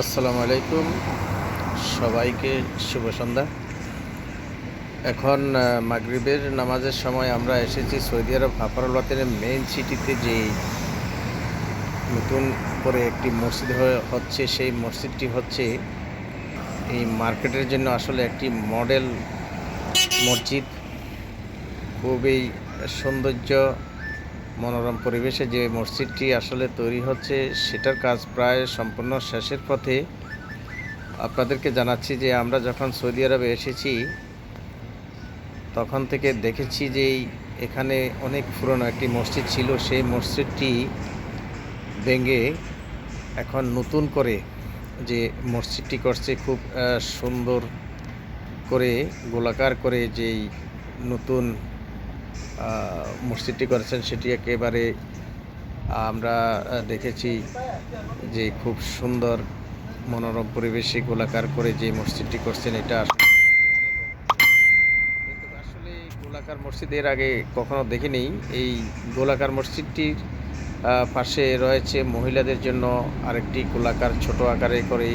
আসসালামু আলাইকুম। সবাইকে শুভ সন্ধ্যা। এখন মাগরিবের নামাজের সময় আমরা এসেছি সৌদি আরব হাফারুল্লাতের মেইন সিটিতে যে নতুন করে একটি মসজিদ হচ্ছে। সেই মসজিদটি হচ্ছে এই মার্কেটের জন্য আসলে একটি মডেল মসজিদ। খুবই সৌন্দর্য মনোরম পরিবেশে যে মসজিদটি আসলে তৈরি হচ্ছে, সেটার কাজ প্রায় সম্পূর্ণ শেষের পথে। আপনাদেরকে জানাচ্ছি যে আমরা যখন সৌদি আরবে এসেছি, তখন থেকে দেখেছি যে এখানে অনেক পুরনো একটি মসজিদ ছিল। সেই মসজিদটি ভেঙে এখন নতুন করে যে মসজিদটি করছে, খুব সুন্দর করে, গোলাকার করে যেই নতুন মসজিদটি করেছেন, সেটি একেবারে আমরা দেখেছি যে খুব সুন্দর মনোরম পরিবেশে গোলাকার করে যে মসজিদটি করছেন, এটা আসলে গোলাকার মসজিদ এর আগে কখনো দেখিনি। এই গোলাকার মসজিদটির পাশে রয়েছে মহিলাদের জন্য আরেকটি গোলাকার ছোট আকারে করে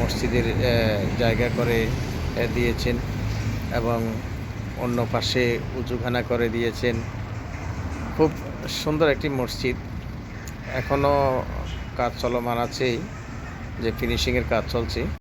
মসজিদের জায়গা করে দিয়েছেন এবং অন্য পাশে উঁচুখানা করে দিয়েছেন। খুব সুন্দর একটি মসজিদ। এখনও কাজ চলমান আছেই, যে ফিনিশিংয়ের কাজ চলছে।